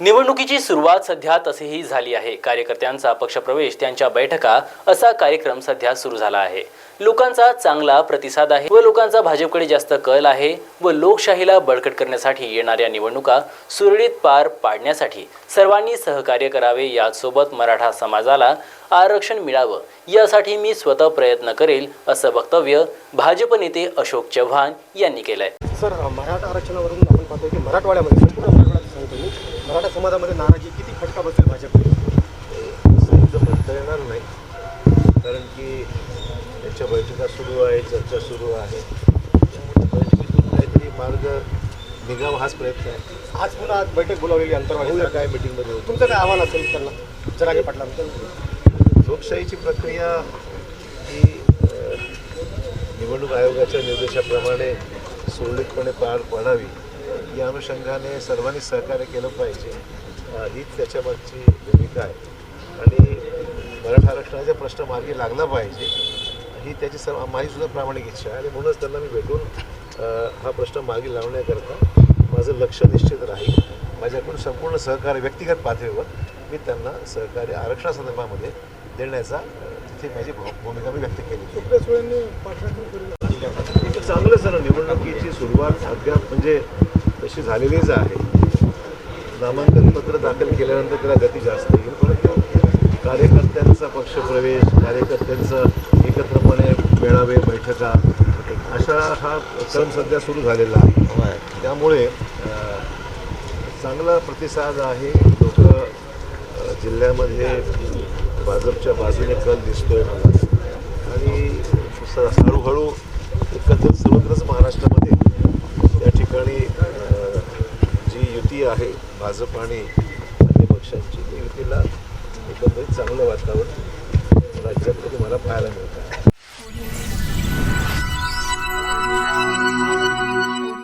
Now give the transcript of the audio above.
निवडणुकीची सुरुवात सध्या तसेही झाली आहे. कार्यकर्त्यांचा पक्षप्रवेश त्यांच्या बैठका असा कार्यक्रम सध्या सुरू झाला आहे. लोकांचा चांगला प्रतिसाद आहे व लोकांचा भाजपकडे जास्त कल आहे व लोकशाहीला बळकट करण्यासाठी येणाऱ्या निवडणुका सुरळीत पार पाडण्यासाठी सर्वांनी सहकार्य करावे. यासोबत मराठा समाजाला आरक्षण मिळावं यासाठी मी स्वतः प्रयत्न करेल असं वक्तव्य भाजप नेते अशोक चव्हाण यांनी केलंय. सर मराठा आरक्षणावरून आपण पाहतो की मराठवाड्यामध्ये संपूर्ण मराठवाड्यात सांगतो मी मराठा समाजामध्ये नाराजी किती फटका बसेल तर म्हणता येणार नाही. कारण की त्यांच्या बैठका सुरू आहे चर्चा सुरू आहे. बैठकीतून काहीतरी मार्ग निघावा हाच प्रयत्न आहे. आज पुन्हा आज बैठक बोलावलेली अंतर्वादी बघूया काय मिटिंगमध्ये होतं. तुमचं काय आव्हान असेल त्यांना? जरागे पाटलांचं लोकशाहीची प्रक्रिया ही निवडणूक आयोगाच्या निर्देशाप्रमाणे सुरळीतपणे पार पाडावी. या अनुषंगाने सर्वांनी सहकार्य केलं पाहिजे. हीच त्याच्यामागची भूमिका आहे. आणि मराठा आरक्षणाचा प्रश्न मार्गी लागला पाहिजे. ही त्याची सर्व माझीसुद्धा प्रामाणिक इच्छा आहे. आणि म्हणूनच त्यांना मी भेटून हा प्रश्न मार्गी लावण्याकरता माझं लक्ष निश्चित राहील. माझ्याकडून संपूर्ण सहकार्य व्यक्तिगत पातळीवर मी त्यांना सहकार्य आरक्षणासंदर्भामध्ये देण्याचा तिथे माझी भू- भूमिका मी व्यक्त केली. चांगलं सर निवडणुकीची सुरुवात अद्याप म्हणजे तशी झालेलीच आहे. नामांकन पत्र दाखल केल्यानंतर त्याला गती जास्त येईल. परंतु कार्यकर्त्यांचा पक्षप्रवेश कार्यकर्त्यांचं एकत्रपणे मेळावे बैठका अशा हा क्रम सध्या सुरू झालेला आहे. त्यामुळे चांगला प्रतिसाद आहे. लोक जिल्ह्यामध्ये भाजपच्या बाजूने कल दिसतोय. मला आणि हळूहळू एकंदर सर्वत्रच महाराष्ट्रामध्ये आहे. भाजप आणि अन्य पक्षांची. त्या युतीला एकंदरीत चांगलं वातावरण राज्यामध्ये मला पाहायला मिळतं.